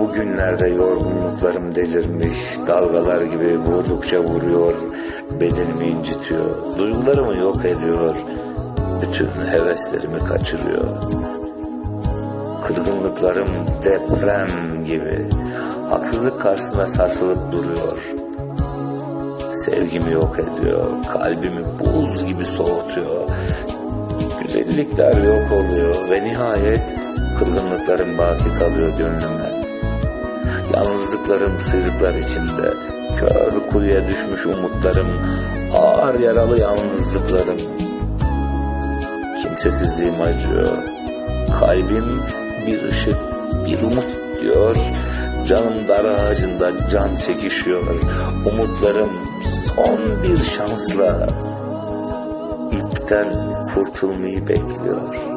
Bugünlerde yorgunluklarım delirmiş, dalgalar gibi vurdukça vuruyor, bedenimi incitiyor, duygularımı yok ediyor, bütün heveslerimi kaçırıyor. Kırgınlıklarım deprem gibi, haksızlık karşısında sarsılıp duruyor. Sevgimi yok ediyor, kalbimi buz gibi soğutuyor. Güzellikler yok oluyor ve nihayet kırgınlıklarım baki kalıyor gönlüme. Yalnızlıklarım sıyrıklar içinde, kör kuyuya düşmüş umutlarım, ağır yaralı yalnızlıklarım. Kimsesizliğim acıyor, kalbim bir ışık, bir umut diyor. Canım dar ağacında can çekişiyor, umutlarım son bir şansla ipten kurtulmayı bekliyor.